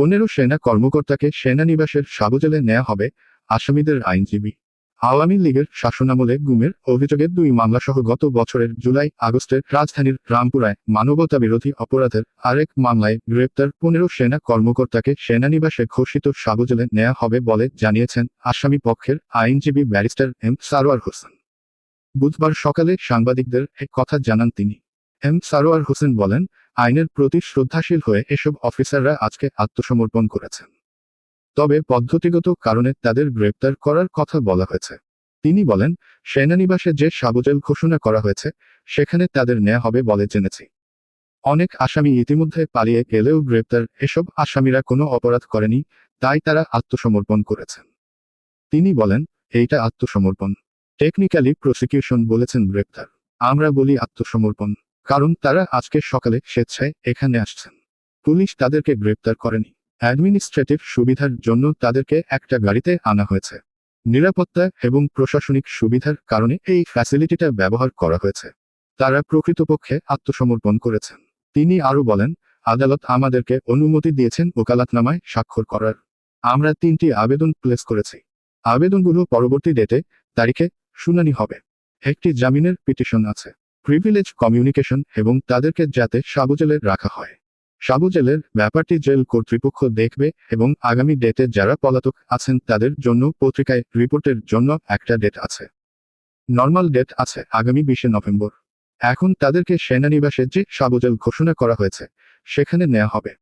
পনেরো সেনা কর্মকর্তাকে সেনানিবাসের সাবজেলে নেওয়া হবে আসামিদের আইনজীবী। আওয়ামী লীগের শাসনামলে গুমের অভিযোগে দুই মামলাসহ গত বছরের জুলাই আগস্টের রাজধানীর রামপুরায় মানবতা বিরোধী অপরাধের আরেক মামলায় গ্রেপ্তার পনেরো সেনা কর্মকর্তাকে সেনানিবাসে ঘোষিত সাবজেলে নেওয়া হবে বলে জানিয়েছেন আসামি পক্ষের আইনজীবী ব্যারিস্টার এম সারোয়ার হোসেন। বুধবার সকালে সাংবাদিকদের এক কথা জানান তিনি। এম সারোয়ার হোসেন বলেন আইনের প্রতি শ্রদ্ধাশীল হয়ে এসব অফিসাররা আজকে আত্মসমর্পণ করেছেন। তবে পদ্ধতিগত কারণে তাদের গ্রেপ্তার করার কথা বলা হয়েছে। তিনি বলেন, সেনানিবাসে যে সাবজেল ঘোষণা করা হয়েছে, সেখানে তাদের নেওয়া হবে বলে জেনেছি। অনেক আসামি ইতিমধ্যে পালিয়ে গেলেও গ্রেপ্তার এসব আসামিরা কোনো অপরাধ করেনি, তাই তারা আত্মসমর্পণ করেছেন। তিনি বলেন, এইটা আত্মসমর্পণ। টেকনিক্যালি প্রসিকিউশন বলেছেন গ্রেপ্তার। আমরা বলি আত্মসমর্পণ। কারণ তারা আজকে সকালে স্বেচ্ছায় এখানে আসছেন। পুলিশ তাদেরকে গ্রেপ্তার করেনি। অ্যাডমিনিস্ট্রেটিভ সুবিধার জন্য তাদেরকে একটা গাড়িতে আনা হয়েছে। নিরাপত্তা এবং প্রশাসনিক সুবিধার কারণে এই ফ্যাসিলিটিটা ব্যবহার করা হয়েছে। তারা প্রকৃতপক্ষে আত্মসমর্পণ করেছেন। তিনি আরও বলেন, আদালত আমাদেরকে অনুমতি দিয়েছেন ওকালাতনামায় স্বাক্ষর করার। আমরা তিনটি আবেদন প্লেস করেছি। আবেদনগুলো পরবর্তী ডেটে তারিখে শুনানি হবে। একটি জামিনের পিটিশন আছে। প্রিভিলেজ কমিউনিকেশন এবং তাদেরকে যাতে সাবুজেলে রাখা হয়। সাবুজেলের ব্যাপারটি জেল কর্তৃপক্ষ দেখবে এবং আগামী ডেটে যারা পলাতক আছেন তাদের জন্য পত্রিকায় রিপোর্টের জন্য একটা ডেট আছে। নর্মাল ডেট আছে আগামী বিশে নভেম্বর। এখন তাদেরকে সেনানিবাসে যে সাবুজেল ঘোষণা করা হয়েছে, সেখানে নেওয়া হবে।